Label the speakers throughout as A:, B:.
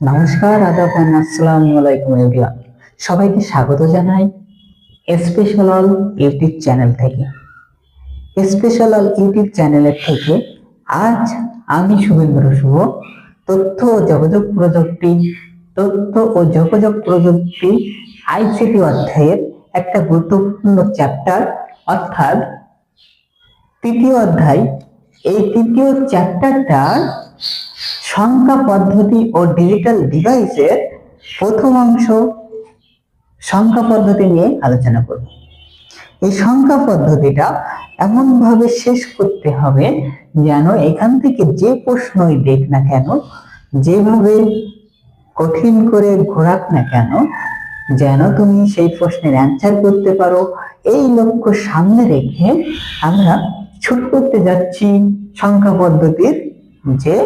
A: নমস্কার, আদাব আসসালামু আলাইকুম এভরিওয়ান সবাইকে স্বাগত জানাই স্পেশাল অল ইউটিউব চ্যানেল থেকে। স্পেশাল অল ইউটিউব চ্যানেলের থেকে আজ আমি শুভেন্দ্র শুভ, তথ্য ও যোগাযোগ প্রযুক্তি, তথ্য ও যোগাযোগ প্রযুক্তি আইসিটি অধ্যায়ের একটা গুরুত্বপূর্ণ চ্যাপ্টার অর্থাৎ তৃতীয় অধ্যায়। এই তৃতীয় চ্যাপ্টারটার সংখ্যা পদ্ধতি ও ডিজিটাল ডিভাইসের প্রথম অংশ সংখ্যা পদ্ধতি নিয়ে আলোচনা করব। এই সংখ্যা পদ্ধতিটা এমন ভাবে শেষ করতে হবে যেন এখান থেকে যে প্রশ্নই দেখ না কেন, যেভাবে কঠিন করে ঘোরাক না কেন, যেন তুমি সেই প্রশ্নের অ্যান্সার করতে পারো। এই লক্ষ্য সামনে রেখে আমরা শুরু করতে যাচ্ছি সংখ্যা পদ্ধতির যে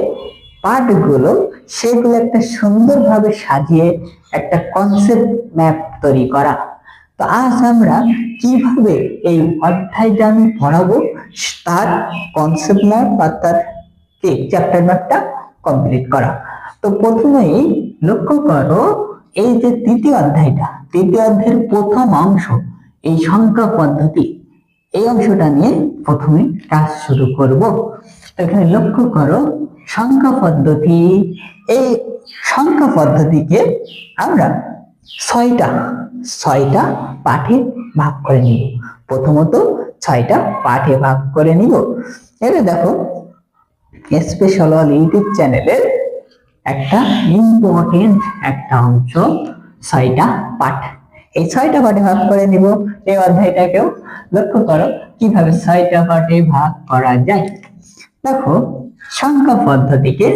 A: পার্টগুলো সেগুলো একটা সুন্দরভাবে সাজিয়ে একটা কনসেপ্ট ম্যাপ তৈরি করা। তো আজ আমরা কীভাবে এই অধ্যায়টা আমি পড়াবো, তার কনসেপ্ট ম্যাপ বা তার চ্যাপ্টার ম্যাপটা কমপ্লিট করা। তো প্রথমেই লক্ষ্য করো, এই যে তৃতীয় অধ্যায়টা, তৃতীয় অধ্যায়ের প্রথম অংশ, এই সংখ্যা পদ্ধতি, এই অংশটা নিয়ে প্রথমে কাজ শুরু করব। এখানে লক্ষ্য করো সংখ্যা পদ্ধতি, এই সংখ্যা পদ্ধতিকে আমরা ছয়টা ছয়টা পাঠে ভাগ করে নিব। প্রথমত ছয়টা পাঠে ভাগ করে নিব। এবারে দেখো স্পেশাল অল ইউটিউব চ্যানেলের একটা ইম্পর্টেন্ট একটা অংশ, ছয়টা পাঠ। এই ছয়টা পাঠে ভাগ করে নিব। এই অধ্যায়টাকেও লক্ষ্য করো, কীভাবে ছয়টা পাঠে ভাগ করা যায়। দেখো সংখ্যা পদ্ধতিকে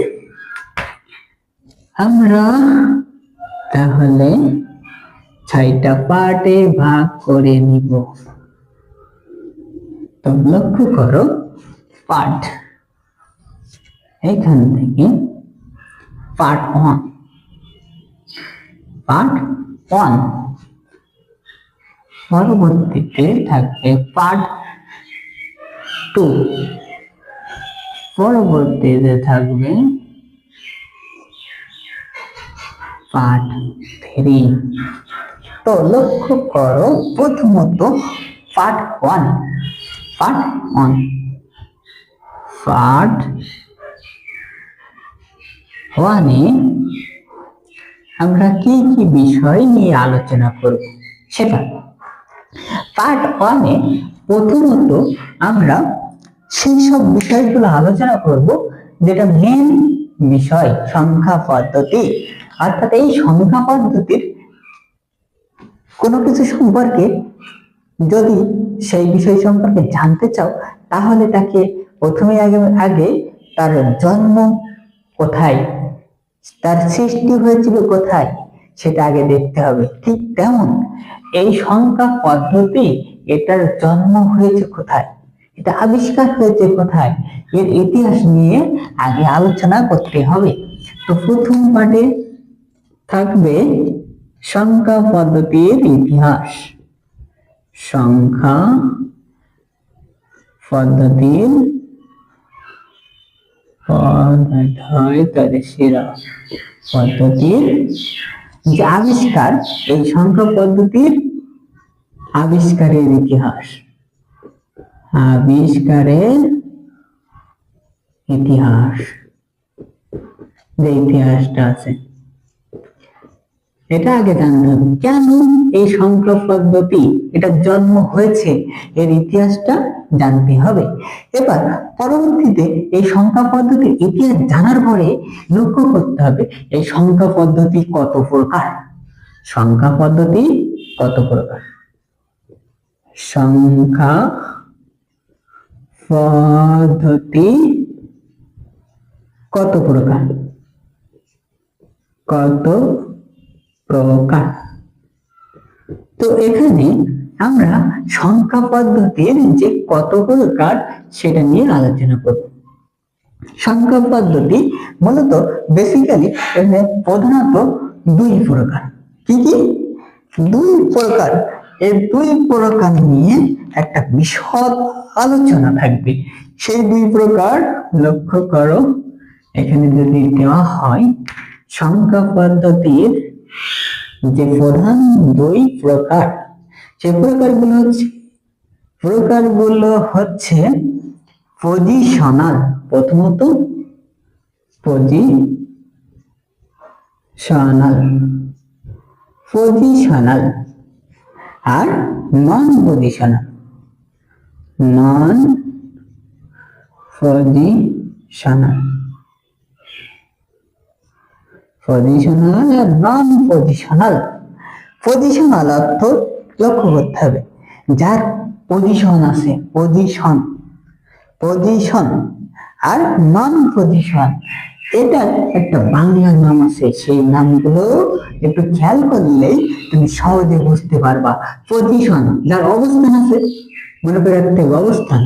A: আমরা তাহলে ছয়টা পার্টে ভাগ করে নিব। তো লক্ষ্য করো, পার্ট। এখান থেকে পার্ট ওয়ান। Part one. পরবর্তীতে থাকবে পার্ট টু। পরবর্তীতে থাকবে পার্ট থ্রি তো লক্ষ্য করো, প্রথমত part one part one part ওয়ানে আমরা কি কি বিষয় নিয়ে আলোচনা করব? সেটা পার্ট ওয়ানে প্রথমত আমরা সেই সব বিষয়গুলো আলোচনা করব, যেটা মেন বিষয়, সংখ্যা পদ্ধতি। অর্থাৎ এই সংখ্যা পদ্ধতির কোনো কিছু সম্পর্কে যদি সেই বিষয় সম্পর্কে জানতে চাও, তাহলে তাকে প্রথমে আগে আগে তার জন্ম কোথায়, তার সৃষ্টি হয়েছিল কোথায়, সেটা আগে দেখতে হবে। ঠিক তেমন এই সংখ্যা পদ্ধতি, এটার জন্ম হয়েছে কোথায়? এটা আবিষ্কার হয়েছে কোথায়? এর ইতিহাস নিয়ে আগে আলোচনা করতে হবে। তো প্রথম পাঠে থাকবে সংখ্যা পদ্ধতির ইতিহাস। সংখ্যা পদ্ধতির পদ্ধতির যে আবিষ্কার, এই সংখ্যা পদ্ধতির আবিষ্কারের ইতিহাস। আবিষ্কারের ইতিহাস। যে ইতিহাসটা আছে, এটা আগে জানতে হবে। কেন এই সংখ্যা পদ্ধতি, এটা জন্ম হয়েছে, এর ইতিহাসটা জানতে হবে। এবার পরবর্তীতে এই সংখ্যা পদ্ধতির ইতিহাস জানার পরে লক্ষ্য করতে হবে, এই সংখ্যা পদ্ধতি কত প্রকার? সংখ্যা পদ্ধতি কত প্রকার? সংখ্যা পদ্ধতি কত প্রকার? কত প্রকার? তো এখানে আমরা সংখ্যা পদ্ধতির যে কত প্রকার সেটা নিয়ে আলোচনা করব। সংখ্যা পদ্ধতি মূলত বেসিক্যালি প্রধানত দুই প্রকার। কি কি? দুই প্রকার এই দুই প্রকার নিয়ে একটা বিশদ আলোচনা থাকবে। সেই দুই প্রকার লক্ষ্য করো। এখানে যদি দেওয়া হয়, সংখ্যা পদ্ধতির যে প্রধান দুই প্রকার সে প্রকারগুলো হচ্ছে প্রকারগুলো হচ্ছে পজিশনাল প্রথমত পজিশনাল পজিশনাল আর non positional. Non positional. Positional আর নন পজিশনাল। পজিশনাল অর্থ লক্ষ্য করতে হবে। যার পজিশন আছে, পজিশন। পজিশন আর নন পজিশন। এটা একটা বাংলা নাম আছে, সেই নামগুলো একটু খেয়াল করলেই তুমি সহজে বুঝতে পারবা। পজিশন, যার অবস্থান আছে, মনে করে হবে, অবস্থান।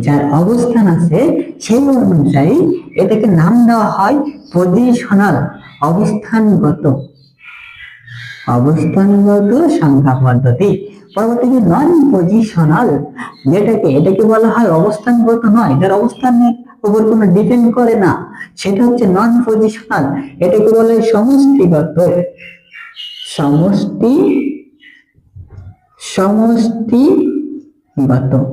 A: যার অবস্থান আছে, সেই অনুযায়ী এটাকে নাম দেওয়া হয় পজিশনাল, অবস্থানগত। অবস্থানগত সংখ্যা পদ্ধতি। পরবর্তীতে নন পজিশনাল যেটাকে, এটাকে বলা হয় অবস্থানগত নয় যার অবস্থানের উপর কোনো ডিপেন্ড করে না। সেটা হচ্ছে নন পজিশনাল এটাকে বলে সমষ্টিগত। সমষ্টি, সমষ্টিগত।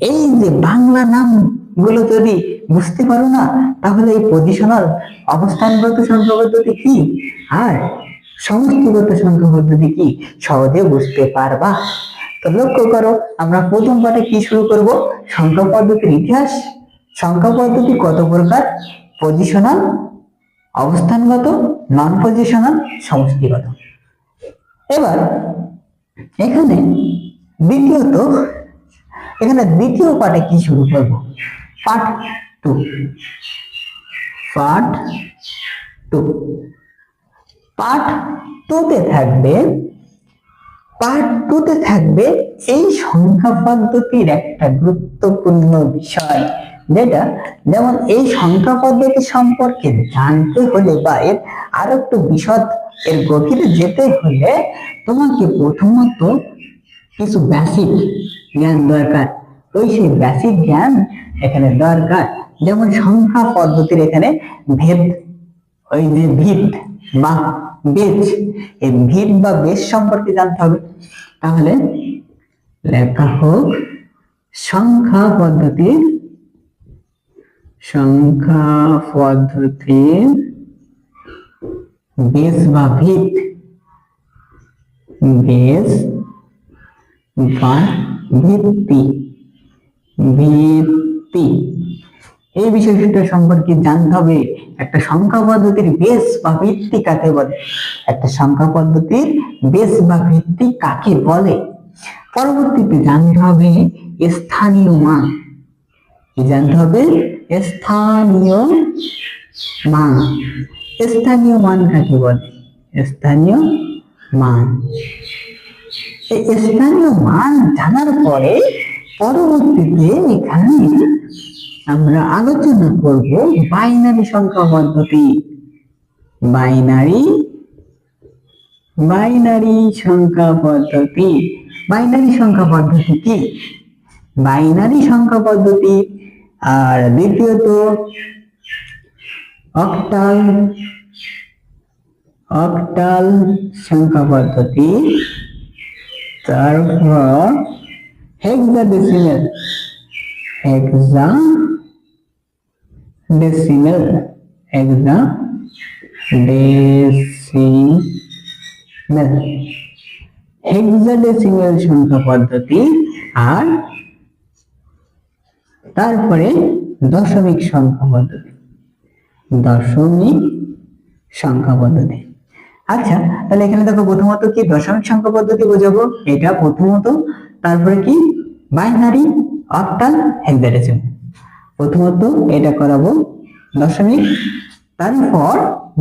A: এই যে বাংলা নামগুলো যদি বুঝতে পারো না, তাহলে এই পজিশনাল অবস্থানগত সংখ্যা পদ্ধতি কি? আর সমষ্টিগত সংখ্যা পদ্ধতি কি? সহজে বুঝতে পারবা। তো লক্ষ্য করো, আমরা প্রথম পাঠে কি শুরু করব? সংখ্যা পদ্ধতির ইতিহাস। সংখ্যা পদ্ধতি কত প্রকার? পজিশনাল অবস্থানগত নন পজিশনাল সমষ্টিগত। এবার, এখানে দ্বিতীয়ত, এখানে দ্বিতীয় পাঠে কি শুরু করব? Part two. Part two. Part টুতে থাকবে পার্ট টুতে থাকবে এই সংখ্যা পদ্ধতির একটা গুরুত্বপূর্ণ বিষয়, যেটা যেমন এই সংখ্যা পদ্ধতি সম্পর্কে জানতে হলে বা এর আরও একটু বিশদ এর গভীরে যেতে হলে তোমাকে প্রথমত কিছু বেসিক জ্ঞান দরকার। ওই সেই বেসিক জ্ঞান এখানে দরকার। যেমন সংখ্যা পদ্ধতির এখানে ভেদ, ওই যে ভিত বা বেজ এই ভিত বা বেজ সম্পর্কে জানতে হবে। তাহলে লেখা হোক, সংখ্যা পদ্ধতির সংখ্যা পদ্ধতির বেজ বা ভিত বেজ বা ভিত্তি ভিত্তি। এই বিষয়টা সম্পর্কে জানতে হবে, একটা সংখ্যা পদ্ধতির বেস বা ভিত্তি কাকে বলে? একটা সংখ্যা পদ্ধতির বেস বা ভিত্তি কাকে বলে? পরবর্তীতে জানতে হবে স্থানীয় মান। কি জানতে হবে? স্থানীয় মান। স্থানীয় মান কাকে বলে? স্থানীয় মান। স্থানীয় মান জানার পরে পরবর্তীতে এখানে আমরা আলোচনা করব বাইনারি সংখ্যা পদ্ধতি। বাইনারি বাইনারি সংখ্যা পদ্ধতি। বাইনারি সংখ্যা পদ্ধতি কি? বাইনারি সংখ্যা পদ্ধতি, আর দ্বিতীয়ত অক্টাল অক্টাল সংখ্যা পদ্ধতি। তারপর hexadecimal hexa hexa decimal hexadecimal সংখ্যা পদ্ধতি আর তারপরে দশমিক সংখ্যা পদ্ধতি। দশমিক সংখ্যা পদ্ধতি। আচ্ছা তাহলে এখানে দেখো প্রথমত কি দশমিক সংখ্যা পদ্ধতি বোঝাবো? এটা প্রথমত, তারপরে কি? বাইনারি অক্টাল হেক্সাডেসিমাল প্রথমত এটা করাবো দশমিক, তারপর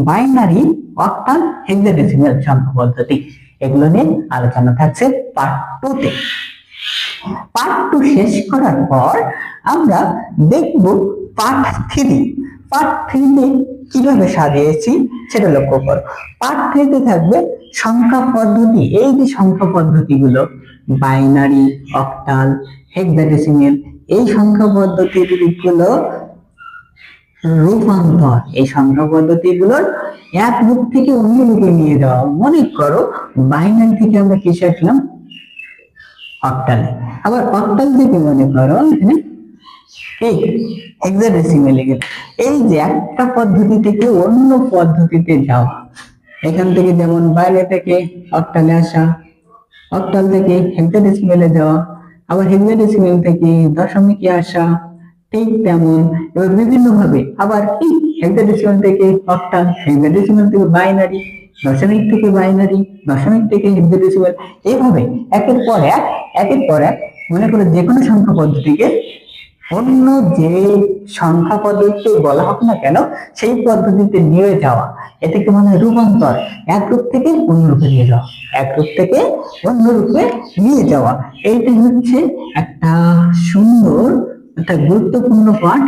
A: বাইনারি অক্টাল হেক্সাডেসিমাল সংখ্যা পদ্ধতি। এগুলো নিয়ে আলোচনা থাকছে পার্ট টু তে। পার্ট টু শেষ করার পর আমরা দেখব পার্ট থ্রি পার্ট থ্রিতে কীভাবে সাজিয়েছি সেটা লক্ষ্য করো। পার্ট থ্রিতে থাকবে সংখ্যা পদ্ধতি। এই যে সংখ্যা পদ্ধতিগুলো বাইনারি অক্টাল হেক্সাডেসিমেল এই সংখ্যা পদ্ধতির রূপগুলো রূপান্তর, এই সংখ্যা পদ্ধতিগুলোর এক রূপ থেকে অন্য রূপে নিয়ে যাওয়া। মনে করো বাইনারি থেকে আমরা কি শিখলাম? অক্টালে আবার অক্টাল থেকে মনে করো গেলে। এই যে একটা পদ্ধতি থেকে অন্য পদ্ধতিতে যাওয়া। এখান থেকে যেমন বাইরে থেকে অক্টালে আসা অক্টাল থেকে হেক্সাডেসিমেলে যাওয়া। আবার হেক্সাডেসিমেল থেকে দশমিক আসা ঠিক তেমন, এবার বিভিন্ন ভাবে আবার কি? হেক্সাডেসিমেল থেকে অক্টাল হেক্সাডেসিমেল থেকে বাইনারি দশমিক থেকে বাইনারি দশমিক থেকে হেক্সাডেসিমেল এইভাবে একের পর এক, একের পর এক, মনে করে যে কোনো সংখ্যা পদ্ধতিকে অন্য যে সংখ্যা পদ্ধতি বলা হোক না কেন, সেই পদ্ধতিতে নিয়ে যাওয়া এটাকে মানে রূপান্তর? এক রূপ থেকে অন্য রূপে নিয়ে যাওয়া। এক রূপ থেকে অন্য রূপে নিয়ে যাওয়া। এইটাই হচ্ছে একটা সুন্দর, একটা গুরুত্বপূর্ণ পাঠ।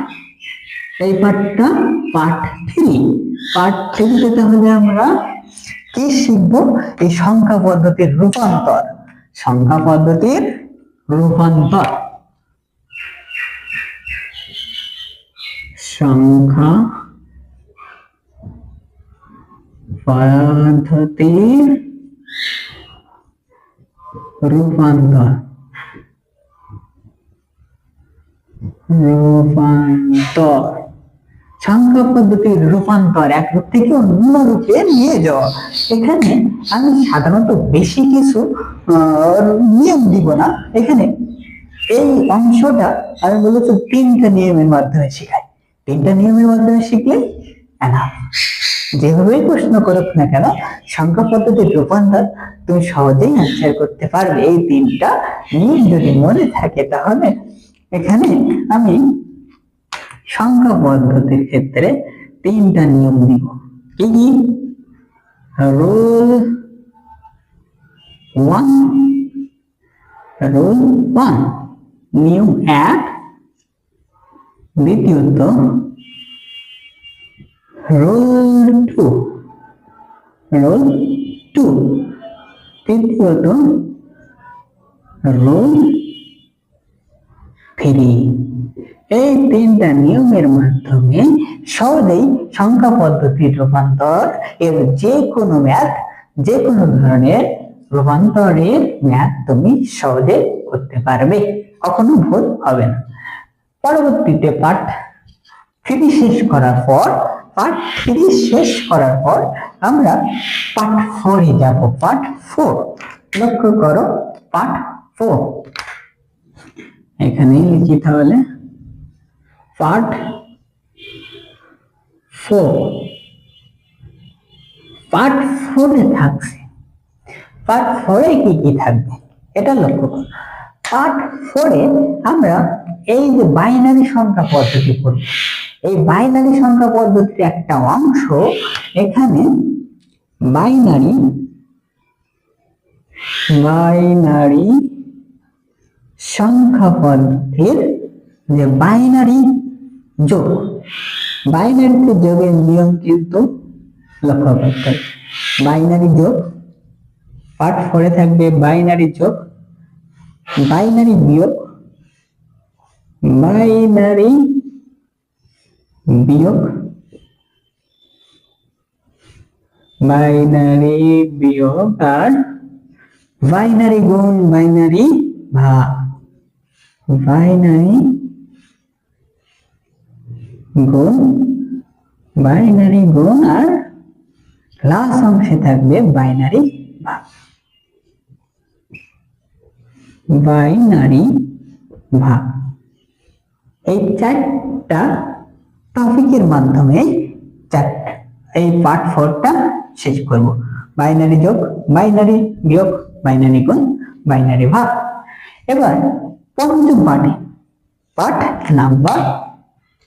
A: এই পাঠটা পার্ট থ্রি। পার্ট থ্রিতে তাহলে আমরা কি শিখব? এই সংখ্যা পদ্ধতির রূপান্তর। সংখ্যা পদ্ধতির রূপান্তর। সংখ্যা পদ্ধতির রূপান্তর। রূপান্তর। সংখ্যা পদ্ধতির রূপান্তর এক রূপ থেকে অন্য রূপে নিয়ে যাওয়া। এখানে আমি সাধারণত বেশি কিছু নিয়ম দিব না। এখানে এই অংশটা আমি বলেছি তিনটা নিয়মের মাধ্যমে শেখাই। তিনটা নিয়মের মাধ্যমে শিখলে enough। যেভাবেই প্রশ্ন করুক না কেন, সংখ্যা পদ্ধতির রূপান্তর তুমি সহজেই অ্যান্সার করতে পারবে। এই তিনটা নিয়ম যদি মনে থাকে তাহলে এখানে আমি সংখ্যা পদ্ধতির ক্ষেত্রে তিনটা নিয়ম দিব। কি কি? রুল ওয়ান রুল ওয়ান নিয়ম এক। দ্বিতীয়ত রোল টু রোল টু তৃতীয়ত রোল থ্রি এই তিনটা নিয়মের মাধ্যমে সহজেই সংখ্যা পদ্ধতির রূপান্তর এর যে কোনো ম্যাথ যে কোনো ধরনের রূপান্তরের ম্যাথ তুমি সহজে করতে পারবে। কখনো ভুল হবে না। পরবর্তীতে পাঠ থ্রি শেষ করার পর পার্ট থ্রি শেষ করার পর আমরা পার্ট ফোরে যাব। পার্ট ফোর লক্ষ্য করো পার্ট ফোর এখানে লিখি তাহলে। পার্ট ফোর পার্ট ফোরে থাকছে। পার্ট ফোরে কি কি থাকবে? এটা লক্ষ্য করো। পার্ট ফোরে আমরা এই যে বাইনারি সংখ্যা পদ্ধতি এই বাইনারি সংখ্যা পদ্ধতির একটা অংশ এখানে বাইনারি বাইনারি সংখ্যা পদ্ধতির যে বাইনারি যোগ বাইনারিতে যোগের নিয়ম কিন্তু লক্ষ্য করতে হবে। বাইনারি যোগ পার্ট ফোরে থাকবে বাইনারি যোগ বাইনারি বিয়োগ বাইনারি বিয়োগ বাইনারি বিয়োগ আর বাইনারি গুণ বাইনারি ভাগ বাইনারি গুণ বাইনারি গুণ আর লাস্ট অংশে থাকবে বাইনারি ভাগ বাইনারি ভাগ এই চারটা টপিকের মাধ্যমে চারটা এই পার্ট ফোরটা শেষ করব। বাইনারি যোগ বাইনারি বিয়োগ বাইনারি গুণ বাইনারি ভাগ। এবার পঞ্চম পার্টে পার্ট নাম্বার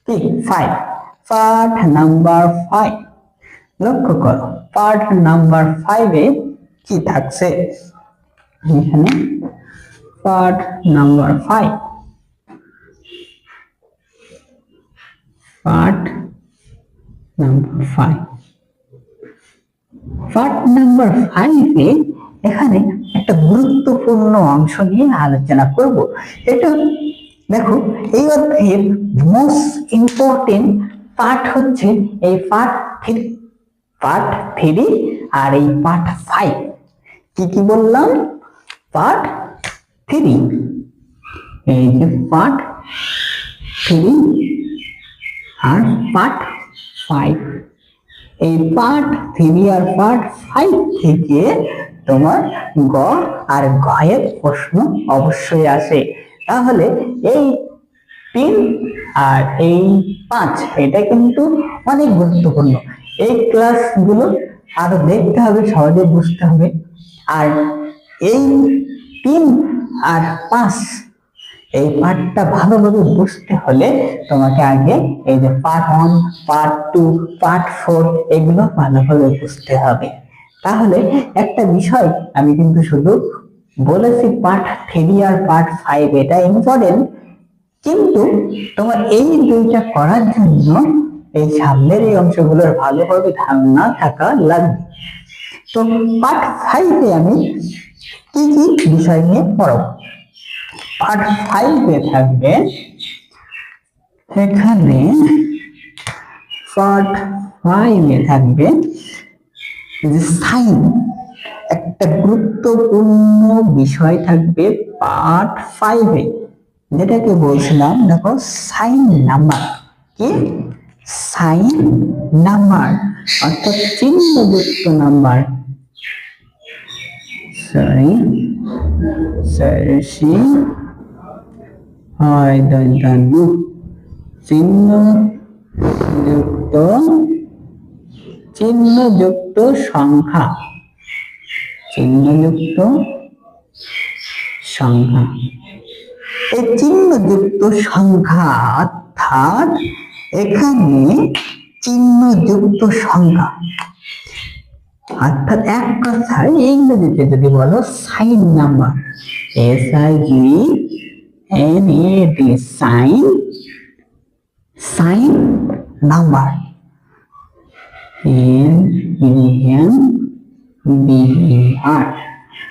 A: কি ফাইভ পার্ট নাম্বার ফাইভ লক্ষ্য করো পার্ট নাম্বার ফাইভে কি থাকছে? এখানে part number five part number five part number ফাইভে এখানে একটা গুরুত্বপূর্ণ অংশ নিয়ে আলোচনা করব। এটা দেখো, এই অধ্যায়ের মোস্ট ইম্পর্টেন্ট পার্ট হচ্ছে এই পার্ট থ্রি পার্ট থ্রি আর এই পার্ট ফাইভ কি কি বললাম? পার্ট থ্রি এই যে পার্ট থ্রি আর পার্ট ফাইভ এই পার্ট থ্রি আর পার্ট ফাইভ থেকে তোমার গ আর গয়ের প্রশ্ন অবশ্যই আসে। তাহলে এই তিন আর এই পাঁচ, এটা কিন্তু অনেক গুরুত্বপূর্ণ। এই ক্লাসগুলো আরও দেখতে হবে, সহজে বুঝতে হবে। আর এই তিন আর পাঁচ এই পার্টটা ভালোভাবে বুঝতে হলে তোমাকে আগে এই যে part one part two part four এগুলো ভালোভাবে বুঝতে হবে। তাহলে একটা বিষয় আমি কিন্তু শুধু বলেছি পার্ট থ্রি আর পার্ট ফাইভ এটা ইম্পর্টেন্ট কিন্তু তোমার এই দুইটা করার জন্য এই সামনের এই অংশগুলোর ভালোভাবে ধারণা থাকা লাগবে। তো পার্ট ফাইভে আমি কি কি বিষয় নিয়ে পড়াবো? পার্ট ফাইভে থাকবে এখানে পার্ট ফাইভে থাকবে যে সাইন একটা গুরুত্বপূর্ণ বিষয় থাকবে পার্ট ফাইভে। যেটাকে বলছিলাম, দেখো, সাইন নাম্বার। কি? Sign number. অর্থাৎ চিহ্নযুক্ত নাম্বার। সরি সরি হয় দন্তানু চিহ্ন যুক্ত চিহ্নযুক্ত সংখ্যা চিহ্নযুক্ত সংখ্যা এই চিহ্নযুক্ত সংখ্যা অর্থাৎ এখানে চিহ্নযুক্ত সংখ্যা অর্থাৎ এক কথায় ইংরেজিতে যদি বলো sign number S I G N A D sign sign number N N B আর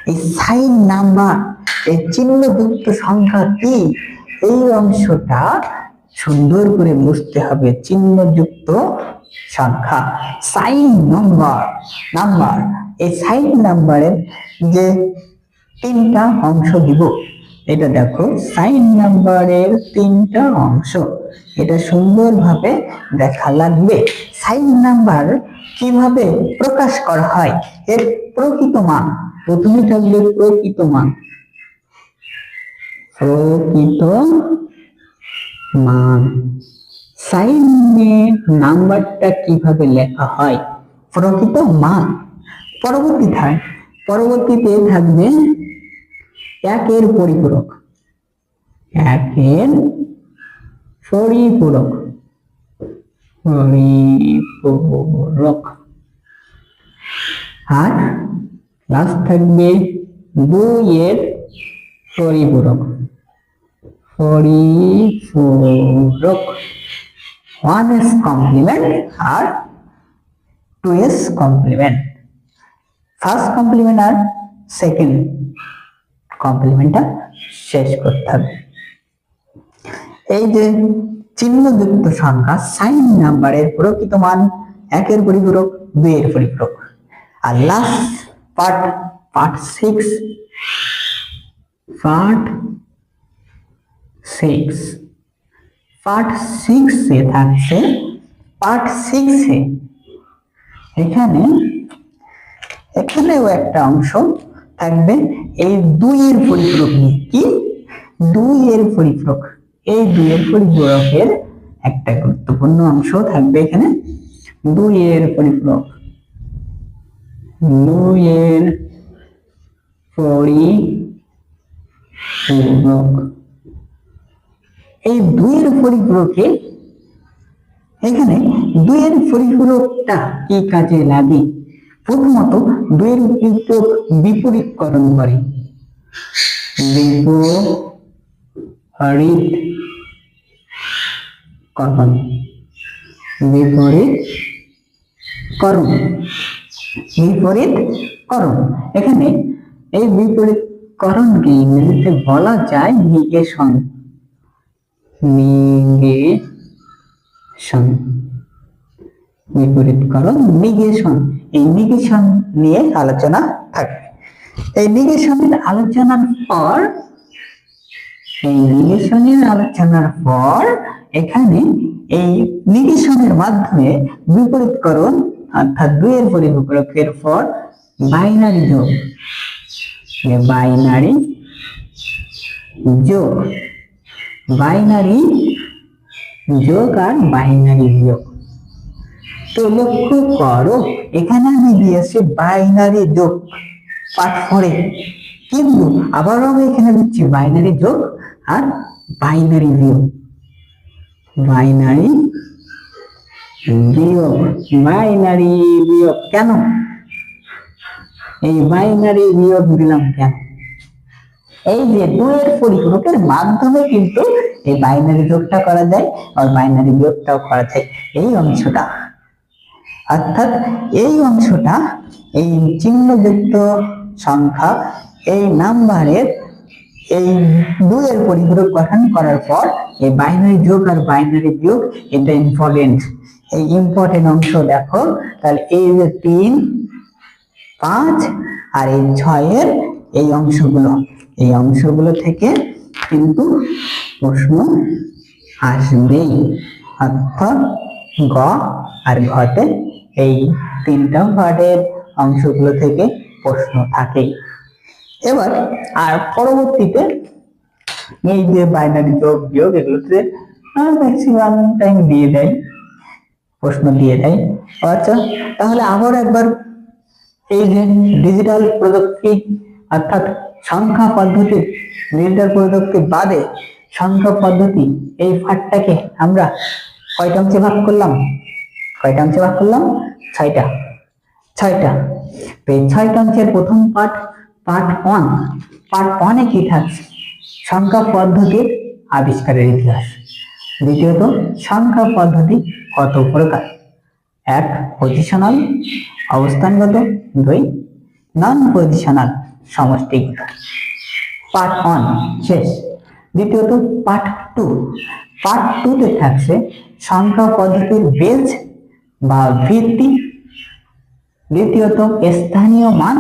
A: এই সাইন নাম্বার এই চিহ্নযুক্ত সংখ্যা কি? এই অংশটা সুন্দর করে বুঝতে হবে, চিহ্নযুক্ত সংখ্যা। সাইন নাম্বার নাম্বার এই সাইন নাম্বারের যে তিনটা অংশ দিব। এটা দেখো, সাইন নাম্বারের তিনটা অংশ। এটা সুন্দরভাবে দেখা লাগবে। সাইন নাম্বার কীভাবে প্রকাশ করা হয়? এর প্রকৃত মান, প্রথমে থাকবে প্রকৃত মান। প্রকৃত মান। সাইনে নাম্বারটা কীভাবে লেখা হয়? প্রকৃত মান। পরবর্তী থাক, পরবর্তীতে থাকবে একের পরিপূরক। একের পরিপূরক। পরিপূরক। আর লাস্ট থাকবে দুইয়ের পরিপূরক। পরিপূরক। ওয়ান এস কমপ্লিমেন্ট আর two's complement first complement আর সেকেন্ড কমপ্লিমেন্টটা শেষ করতে হবে। এই যে চিহ্নযুক্ত সংখ্যা সাইন নাম্বারের প্রকৃত মান একের পরিপূরক, দুইয়ের পরিপূরক। আর last part part six part six part সিক্সে থাকছে পার্ট সিক্সে এখানে, এখানেও একটা অংশ থাকবে এই দুইয়ের পরিপূরক নিয়ে। কি? দুইয়ের পরিপূরক। এই দুইয়ের পরিপূরকের একটা গুরুত্বপূর্ণ অংশ থাকবে এখানে। দুইয়ের পরিপূরক। দুইয়ের পরিপূরক। এই দুইয়ের পরিপূরকে এখানে দুইয়ের পরিপূরকটা কি কাজে লাগে? প্রথমত দুইয়ের পরিপূরক বিপরীতকরণ করে। বিপরীত করণ বিপরীত করণ বিপরীত করণ এখানে এই বিপরীত করণকে ইংরেজিতে বলা যায় নিগেশন। নিগেশন। বিপরীতকরণ, নিগেশন। এই নিগেশন নিয়ে আলোচনা থাকবে এই নিগেশনের আলোচনার পর, এই নিগেশনের আলোচনার পর এখানে এই নিগেশনের মাধ্যমে বিপরীতকরণ অর্থাৎ দুইয়ের পরিপূরকের পর বাইনারি যোগ। বাইনারি যোগ। বাইনারি যোগ আর বাইনারি যোগ। তো লক্ষ্য করো। এখানে আমি দিয়েছি বাইনারি যোগ ফোরে কিন্তু আবারও আমি এখানে দিচ্ছি বাইনারি যোগ আর বাইনারি বিয়োগ। বাইনারি বিয়োগ বাইনারি বিয়োগ কেন? এই বাইনারি বিয়োগ দিলাম কেন? এই যে দুইয়ের পরিপূরকের মাধ্যমে কিন্তু এই বাইনারি যোগটা করা যায়, আর বাইনারি বিয়োগটাও করা যায়। এই অংশটা। অর্থাৎ এই অংশটা, এই চিহ্নযুক্ত সংখ্যা, এই নাম্বারের এই দুইয়ের পরিপূরক গঠন করার পর এই বাইনারি যোগ আর বাইনারি বিয়োগ, এটা ইম্পর্টেন্ট এই ইম্পর্টেন্ট অংশ দেখো, তাহলে এই যে তিন, পাঁচ আর এই ছয়ের এই অংশগুলো এই অংশগুলো থেকে কিন্তু প্রশ্ন আসবেই। অর্থাৎ গ আর ঘতে এই তিনটা পার্টের অংশগুলো থেকে প্রশ্ন থাকে। এবার আর পরবর্তীতে এই যে বাইনারি যোগ, বিয়োগ এগুলোতে ম্যাক্সিমাম টাইম দিয়ে দেয়, প্রশ্ন দিয়ে দেয়। আচ্ছা তাহলে আবার একবার এই যে ডিজিটাল প্রযুক্তি অর্থাৎ সংখ্যা পদ্ধতি ডিজিটাল প্রযুক্তি বাদে সংখ্যা পদ্ধতি, এই ফাটটাকে আমরা কয়টা অংশে ভাগ করলাম? কয়টা অংশে ভাগ করলাম, ছয়টা ছয়টা। তো এই ছয়টা অংশের প্রথম পার্ট পার্ট ওয়ান পার্ট ওয়ানে কি থাকছে? সংখ্যা পদ্ধতির আবিষ্কারের ইতিহাস। দ্বিতীয়ত, সংখ্যা পদ্ধতি কত প্রকার? এক পজিশনাল অবস্থানগত। দুই নন পজিশনাল সমষ্টিগত। পার্ট ওয়ান শেষ। দ্বিতীয়ত পার্ট টু পার্ট টুতে থাকছে সংখ্যা পদ্ধতির বেজ বা ভিত্তি। দ্বিতীয়ত, স্থানীয় মান,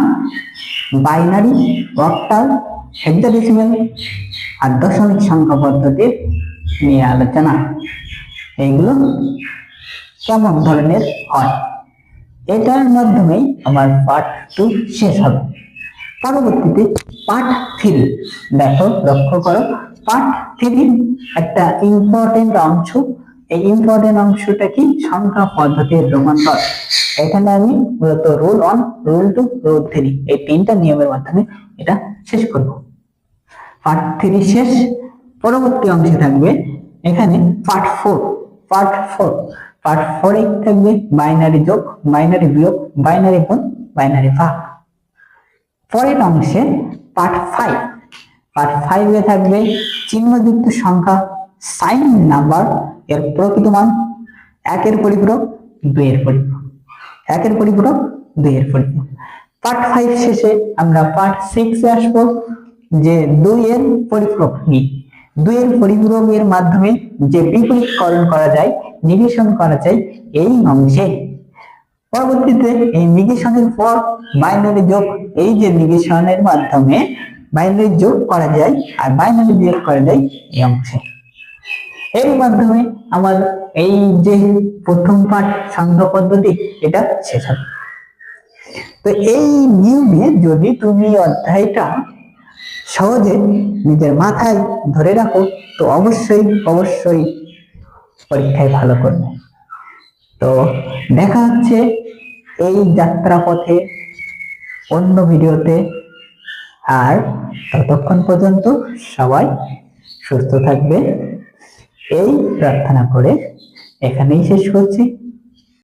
A: বাইনারি, অক্টাল, হেক্সাডেসিমেল আর দশমিক সংখ্যা পদ্ধতির নিয়ে আলোচনা। এইগুলো কেমন ধরনের হয়? এটার মাধ্যমেই আমার পার্ট টু শেষ হবে। পরবর্তীতে পার্ট থ্রি দেখো, লক্ষ্য করো। পার্ট থ্রি একটা ইম্পর্টেন্ট অংশ এই ইম্পর্টেন্ট অংশটা কি? সংখ্যা পদ্ধতির রূপান্তর এখানে আমি মূলত rule one rule two rule three এই তিনটা নিয়মের মাধ্যমে এটা শেষ করব। পার্ট থ্রি শেষ। পরবর্তী অংশে থাকবে এখানে part four part four part four ফোরে থাকবে বাইনারি যোগ বাইনারি বিয়োগ বাইনারি গুণ বাইনারি ভাগ। পরের অংশে পার্ট ফাইভ পার্ট ফাইভে থাকবে চিহ্নযুক্ত সংখ্যা সাইন নাম্বার এর প্রকৃত মান একের পরিপূরক, দুইয়ের পরিপূরক। একের পরিপূরক, দুইয়ের পরিপূরক। পার্ট ফাইভ শেষে আমরা পার্ট সিক্সে আসব যে দুইয়ের পরিপূরক নিয়ে দুইয়ের পরিপূরকের মাধ্যমে যে বিপরীতকরণ করা যায় নিবেশন করা যায়, এই অংশে। পরবর্তীতে এই নিগেশনের পর বাইনারি যোগ, এই যে নিগেশনের মাধ্যমে বাইনারি যোগ করা যায়, আর বাইনারি বিয়োগ করা যায় এই অংশে। এর মাধ্যমে আমার এই যে প্রথম পাঠ সংখ্যা পদ্ধতি, এটা শেষ হবে। তো এই নিয়মে যদি তুমি অধ্যায়টা সহজে নিজের মাথায় ধরে রাখো, তো অবশ্যই অবশ্যই পরীক্ষায় ভালো করবে। তো দেখা হচ্ছে এই যাত্রা পথে অন্য ভিডিওতে। আর ততক্ষণ পর্যন্ত সবাই সুস্থ থাকবে। এই প্রার্থনা করে এখানেই শেষ করছি।